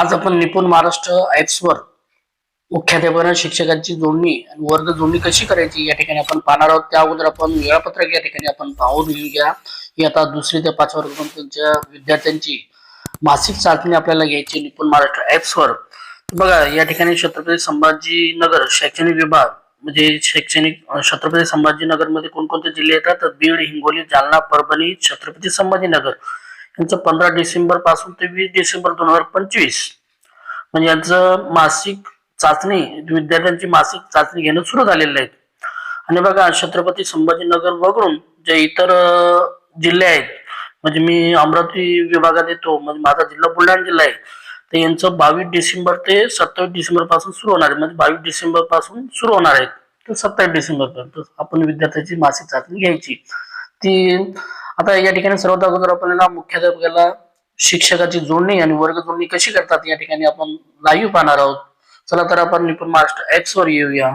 आज आपण निपुण महाराष्ट्र ऍप्सवर मुख्याध्यापकांना शिक्षकांची जोडणी आणि वर्ग जोडणी कशी करायची या ठिकाणी आपण पाहणार आहोत. त्या अगोदर आपण वेळापत्रक या ठिकाणी आपण पाहून घेऊया. ही आता दुसरी ते पाच वर्गापर्यंतच्या विद्यार्थ्यांची मासिक चाचणी आपल्याला घ्यायची निपुण महाराष्ट्र ऍप्सवर बघा या ठिकाणी छत्रपती संभाजीनगर शैक्षणिक विभाग म्हणजे शैक्षणिक छत्रपती संभाजीनगरमध्ये कोणकोणते जिल्हे येतात? तर बीड हिंगोली जालना परभणी छत्रपती संभाजीनगर. यांचं पंधरा डिसेंबरपासून ते वीस डिसेंबर दोन हजार पंचवीस. म्हणजे यांचं मासिक चाचणी विद्यार्थ्यांची मासिक चाचणी घेणं सुरू झालेलं आहे. आणि बघा छत्रपती संभाजीनगर वगळून जे इतर जिल्हे आहेत म्हणजे मी अमरावती विभागात येतो म्हणजे माझा जिल्हा बुलढाणा जिल्हा आहे तर यांचं बावीस डिसेंबर ते सत्तावीस डिसेंबरपासून सुरू होणार आहे. म्हणजे बावीस डिसेंबरपासून सुरू होणार आहे. तर सत्तावीस डिसेंबर पर्यंत आपण विद्यार्थ्याची मासिक चाचणी घ्यायची. ती आता या ठिकाणी सर्वात अगोदर आपल्याला मुख्याध्यापकाला शिक्षकाची जोडणी आणि वर्ग जोडणी कशी करतात या ठिकाणी आपण लाईव्ह पाहणार आहोत. चला तर आपण निपुण महाराष्ट्र ऍप्स वर येऊया.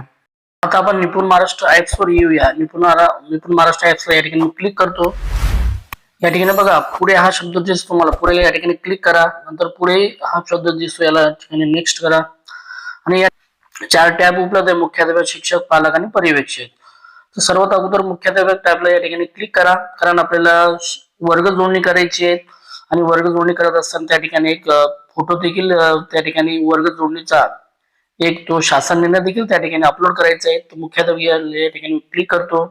आता आपण निपुण महाराष्ट्र ऍप्स वर येऊया. निपुण निपुण महाराष्ट्र ऍप्स या ठिकाणी क्लिक करतो. या ठिकाणी बघा पुढे हा शब्द दिसतो तुम्हाला. पुढे या ठिकाणी क्लिक करा. नंतर पुढे हा शब्द दिसतो. याला ठिकाणी नेक्स्ट करा. आणि या चार टॅब उपलब्ध आहे मुख्याध्यापक शिक्षक पालक आणि पर्यवेक्षक. तर सर्वात अगोदर मुख्याध्यापक टॅबला या ठिकाणी क्लिक करा. कारण आपल्याला वर्ग जोडणी करायची आहे आणि वर्ग जोडणी करत असताना त्या ठिकाणी एक फोटो देखील त्या ठिकाणी वर्ग जोडणीचा एक तो शासन निर्णय देखील त्या ठिकाणी अपलोड करायचा आहे. तो मुख्याध्यापक या ठिकाणी क्लिक करतो.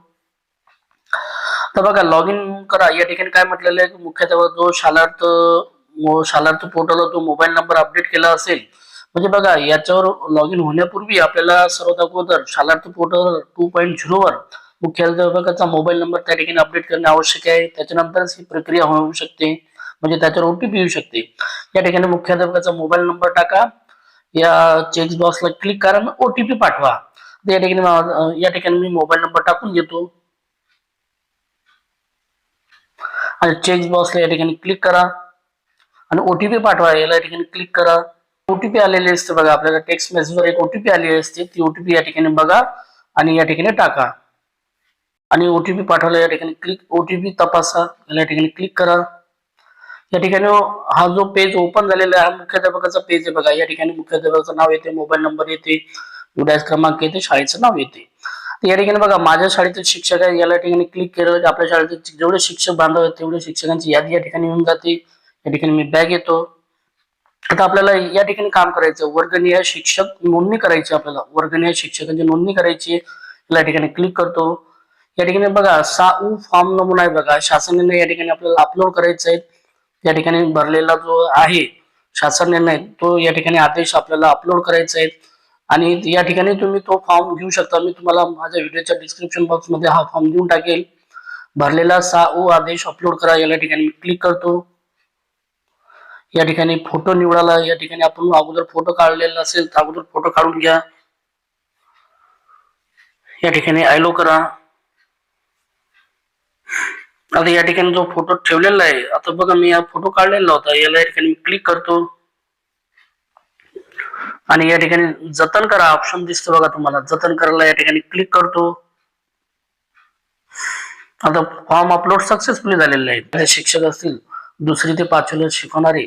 तर बघा लॉग इन करा. या ठिकाणी काय म्हटलेलं आहे? की मुख्याध्यापक जो शालार्थ शालार्थ पोर्टलवर तो मोबाईल नंबर अपडेट केला असेल म्हणजे बघा याच्यावर लॉग इन होण्यापूर्वी आपल्याला सर्वात अगोदर शालार्थ पोर्टल टू पॉईंट झिरोवर मुख्याध्यापकाचा मोबाईल नंबर त्या ठिकाणी अपडेट करणे आवश्यक आहे. त्याच्यानंतरच ही प्रक्रिया होऊ शकते. म्हणजे त्याच्यावर ओटीपी येऊ शकते. या ठिकाणी मुख्याध्यापकाचा मोबाईल नंबर टाका. या चेक बॉक्सला क्लिक करा ओटीपी पाठवा. या ठिकाणी या ठिकाणी मी मोबाईल नंबर टाकून घेतो आणि चेक बॉक्सला या ठिकाणी क्लिक करा. आणि ओटीपी पाठवा. याला या ठिकाणी क्लिक करा. ओटीपी आलेली असते बघा आपल्याला टेक्स्ट मेसेजवर एक ओटीपी आलेली असते ती ओटीपी या ठिकाणी बघा आणि या ठिकाणी टाका आणि ओटीपी पाठवला या ठिकाणी क्लिक ओटीपी तपासा या ठिकाणी क्लिक करा या ठिकाणी हा जो पेज ओपन झालेला आहे हा मुख्याध्यापकाचा पेज आहे बघा या ठिकाणी मुख्याध्यापकाचं नाव येते मोबाईल नंबर येते विडास क्रमांक येते शाळेचं नाव येते या ठिकाणी बघा माझ्या शाळेतील शिक्षक आहे याला ठिकाणी क्लिक केलं की आपल्या शाळेतील जेवढे शिक्षक बांधव आहेत तेवढे शिक्षकांची यादी या ठिकाणी येऊन जाते या ठिकाणी मी बॅग येतो आता आपल्याला या ठिकाणी काम करायचं वर्गनीय शिक्षक नोंदणी करायची आपल्याला. वर्गनीय शिक्षकांची नोंदणी करायची आहे. या ठिकाणी क्लिक करतो. या ठिकाणी बघा सा उ फॉर्म नमुना आहे बघा. शासन निर्णय या ठिकाणी आपल्याला अपलोड करायचा आहे. या ठिकाणी भरलेला जो आहे शासन निर्णय तो या ठिकाणी आदेश आपल्याला अपलोड करायचा आहे. आणि या ठिकाणी तुम्ही तो फॉर्म घेऊ शकता. मी तुम्हाला माझ्या व्हिडिओच्या डिस्क्रिप्शन बॉक्समध्ये हा फॉर्म देऊन टाकेल. भरलेला सा उ आदेश अपलोड करा. या ठिकाणी मी क्लिक करतो. या ठिकाणी फोटो निवडाला या ठिकाणी आपण अगोदर फोटो काढलेला असेल तर अगोदर फोटो काढून घ्या. या ठिकाणी आयलो करा. आता या ठिकाणी जो फोटो ठेवलेला आहे आता बघा मी हा फोटो काढलेला होता. याला या ठिकाणी क्लिक करतो. आणि या ठिकाणी जतन करा. ऑप्शन दिसतो बघा तुम्हाला. जतन करायला या ठिकाणी क्लिक करतो. आता फॉर्म अपलोड सक्सेसफुली झालेले आहे. शिक्षक असतील दुसरी ते पाचवीला शिकवणारे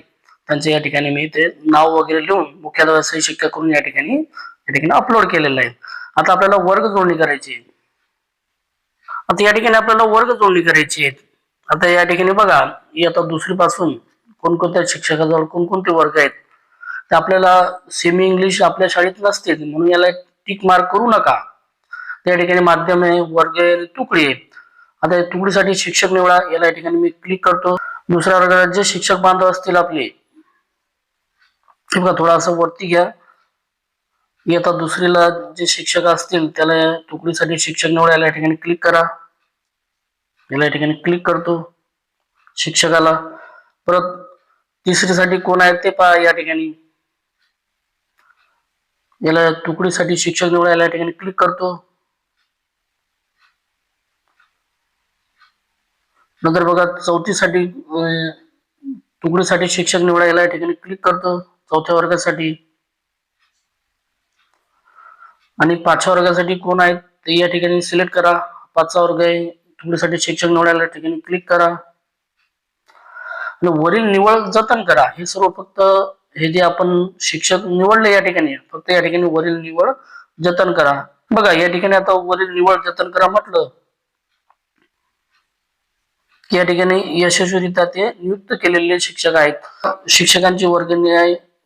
त्यांचं या ठिकाणी मी ते नाव वगैरे लिहून मुख्यालय सही शिक्का करून या ठिकाणी या ठिकाणी अपलोड केलेलं आहे. आता आपल्याला वर्ग जोडणी करायची आहे. आता या ठिकाणी आपल्याला वर्ग जोडणी करायची आहे आता या ठिकाणी बघा ही आता दुसरी पासून कोणकोणत्या शिक्षकाजवळ कोणकोणते वर्ग आहेत. ते आपल्याला सेमी इंग्लिश आपल्या शाळेत नसते म्हणून याला टिक मार्क करू नका. त्या ठिकाणी माध्यम आहे वर्ग आहे आणि तुकडी आहे. आता या तुकडीसाठी शिक्षक निवडा याला या ठिकाणी मी क्लिक करतो. दुसऱ्या वर्गात जे शिक्षक बांधव असतील आपले बघा थोडासा वरती घ्या. इयत्ता दुसरीला जे शिक्षक असतील त्याला तुकडीसाठी शिक्षक निवडा याला या ठिकाणी क्लिक करा. याला या ठिकाणी क्लिक करतो शिक्षकाला. परत तिसरीसाठी कोण आहेत ते पहा या ठिकाणी. याला तुकडीसाठी शिक्षक निवडा याला या ठिकाणी क्लिक करतो. नंतर बघा चौथीसाठी तुकडीसाठी शिक्षक निवडा याला या ठिकाणी क्लिक करतो. चौथ्या वर्गासाठी. आणि पाचव्या वर्गासाठी कोण आहेत ते या ठिकाणी सिलेक्ट करा. पाचवा वर्ग आहे तुमच्यासाठी शिक्षक निवडायला या ठिकाणी क्लिक करा. आणि वरील निवड जतन करा. हे सर्व फक्त हे जे आपण शिक्षक निवडले या ठिकाणी फक्त या ठिकाणी वरील निवड जतन करा. बघा या ठिकाणी आता वरील निवड जतन करा म्हटलं. या ठिकाणी यशस्वीरित्या ते नियुक्त केलेले शिक्षक आहेत. शिक्षकांची वर्ग आहे